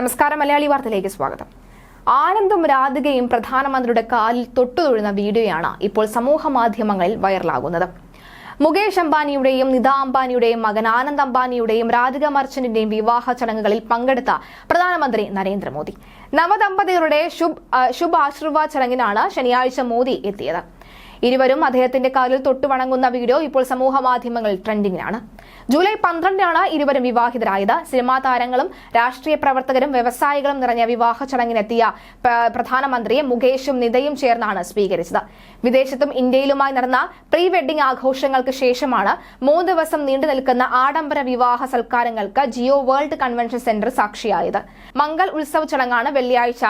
നമസ്കാരം മലയാളി വാർത്തയിലേക്ക് സ്വാഗതം. ആനന്ദും രാധികയും പ്രധാനമന്ത്രിയുടെ കാലിൽ തൊട്ടുതൊഴുന്ന വീഡിയോയാണ് ഇപ്പോൾ സമൂഹ മാധ്യമങ്ങളിൽ വൈറലാകുന്നത്. മുകേഷ് അംബാനിയുടെയും നിത അംബാനിയുടെയും മകൻ ആനന്ദ് അംബാനിയുടെയും രാധിക മർച്ചന്റിന്റെയും വിവാഹ ചടങ്ങുകളിൽ പങ്കെടുത്ത പ്രധാനമന്ത്രി നരേന്ദ്രമോദി. നവദമ്പതികളുടെ ശുഭ് ശുഭ ആശീർവാദ് ചടങ്ങിനാണ് ശനിയാഴ്ച മോദി എത്തിയത്. ഇരുവരും അദ്ദേഹത്തിന്റെ കാലിൽ തൊട്ടുവണങ്ങുന്ന വീഡിയോ ഇപ്പോൾ സമൂഹ മാധ്യമങ്ങളിൽ ട്രെൻഡിങ്ങിലാണ്. ജൂലൈ പന്ത്രണ്ടിനാണ് ഇരുവരും വിവാഹിതരായത്. സിനിമാ താരങ്ങളും രാഷ്ട്രീയ പ്രവർത്തകരും വ്യവസായികളും നിറഞ്ഞ വിവാഹ ചടങ്ങിനെത്തിയ പ്രധാനമന്ത്രിയെ മുകേഷും നിതയും ചേർന്നാണ് സ്വീകരിച്ചത്. വിദേശത്തും ഇന്ത്യയിലുമായി നടന്ന പ്രീ വെഡിംഗ് ആഘോഷങ്ങൾക്ക് ശേഷമാണ് മൂന്ന് ദിവസം നീണ്ടു നിൽക്കുന്ന ആഡംബര വിവാഹ സൽക്കാരങ്ങൾക്ക് ജിയോ വേൾഡ് കൺവെൻഷൻ സെന്റർ സാക്ഷിയായത്. മംഗൾ ഉത്സവ ചടങ്ങാണ് വെള്ളിയാഴ്ച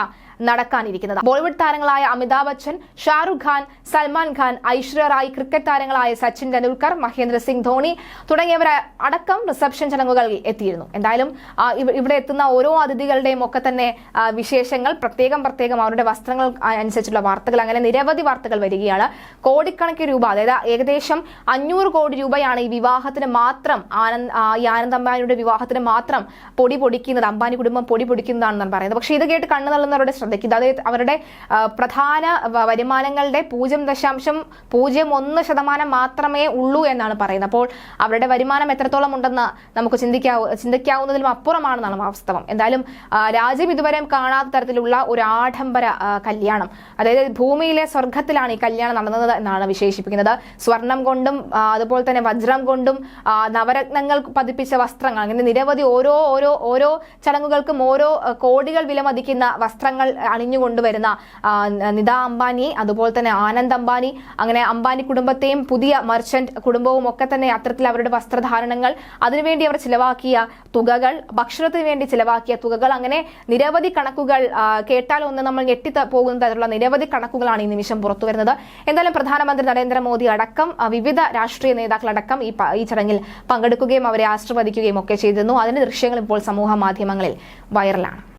നടക്കാനിരിക്കുന്നത്. ബോളിവുഡ് താരങ്ങളായ അമിതാഭ് ബച്ചൻ ഷാറുഖ് ഖാൻ സൽമാൻ ഖാൻ ഐശ്വര്യ റായ് ക്രിക്കറ്റ് താരങ്ങളായ സച്ചിൻ ടെണ്ടുൽക്കർ മഹേന്ദ്ര സിംഗ് ധോണി തുടങ്ങിയവർ അടക്കം റിസപ്ഷൻ ചടങ്ങുകളിൽ എത്തിയിരുന്നു. എന്തായാലും ഇവിടെ എത്തുന്ന ഓരോ അതിഥികളുടെയും ഒക്കെ തന്നെ വിശേഷങ്ങൾ പ്രത്യേകം പ്രത്യേകം അവരുടെ വസ്ത്രങ്ങൾ അനുസരിച്ചുള്ള വാർത്തകൾ അങ്ങനെ നിരവധി വാർത്തകൾ വരികയാണ്. കോടിക്കണക്കിന് രൂപ അതായത് ഏകദേശം അഞ്ഞൂറ് കോടി രൂപയാണ് ഈ വിവാഹത്തിന് മാത്രം ആനന്ദ് ഈ ആനന്ദ് അംബാനിയുടെ വിവാഹത്തിന് മാത്രം പൊടി പൊടിക്കുന്നത് അംബാനി കുടുംബം പൊടി പൊടിക്കുന്നതാണെന്നാണ് പറയുന്നത്. പക്ഷേ ഇത് കേട്ട് കണ്ണു തള്ളുന്നവരുടെ ശ്രദ്ധിക്കുക അതായത് അവരുടെ പ്രധാന വരുമാനങ്ങളുടെ പൂജ്യം ദശാംശം പൂജ്യം ഒന്ന് ശതമാനം മാത്രമേ ഉള്ളൂ എന്നാണ് പറയുന്നത്. അപ്പോൾ അവരുടെ വരുമാനം എത്രത്തോളം ഉണ്ടെന്ന് നമുക്ക് ചിന്തിക്കാവു ചിന്തിക്കാവുന്നതിലും അപ്പുറമാണെന്നാണ് വാസ്തവം. എന്തായാലും രാജ്യം ഇതുവരെ കാണാത്ത തരത്തിലുള്ള ഒരു ആഡംബര കല്യാണം. അതായത് ഭൂമിയിലെ സ്വർഗത്തിലാണ് ഈ കല്യാണം നടന്നത് എന്നാണ് വിശേഷിപ്പിക്കുന്നത്. സ്വർണം കൊണ്ടും അതുപോലെ തന്നെ വജ്രം കൊണ്ടും നവരത്നങ്ങൾ പതിപ്പിച്ച വസ്ത്രങ്ങൾ അങ്ങനെ നിരവധി ഓരോ ഓരോ ഓരോ ചടങ്ങുകൾക്കും ഓരോ കോടികൾ വിലമതിക്കുന്ന വസ്ത്രങ്ങൾ അണിഞ്ഞുകൊണ്ടുവരുന്ന നിത അംബാനി അതുപോലെ തന്നെ ആനന്ദ് അംബാനി അങ്ങനെ അംബാനി കുടുംബത്തെയും പുതിയ മർച്ചന്റ് കുടുംബവും ഒക്കെ തന്നെ അത്തരത്തിൽ അവരുടെ വസ്ത്രധാരണങ്ങൾ അതിനുവേണ്ടി അവർ ചിലവാക്കിയ തുകകൾ ഭക്ഷണത്തിന് വേണ്ടി ചിലവാക്കിയ തുകകൾ അങ്ങനെ നിരവധി കണക്കുകൾ കേട്ടാൽ ഒന്ന് നമ്മൾ ഞെട്ടി പോകുന്ന തരത്തിലുള്ള നിരവധി കണക്കുകളാണ് ഈ നിമിഷം പുറത്തു വരുന്നത്. എന്തായാലും പ്രധാനമന്ത്രി നരേന്ദ്രമോദി അടക്കം വിവിധ രാഷ്ട്രീയ നേതാക്കളടക്കം ഈ ഈ ചടങ്ങിൽ പങ്കെടുക്കുകയും അവരെ ആശീർവദിക്കുകയും ഒക്കെ ചെയ്തിരുന്നു. അതിന്റെ ദൃശ്യങ്ങൾ ഇപ്പോൾ സമൂഹ മാധ്യമങ്ങളിൽ വൈറലാണ്.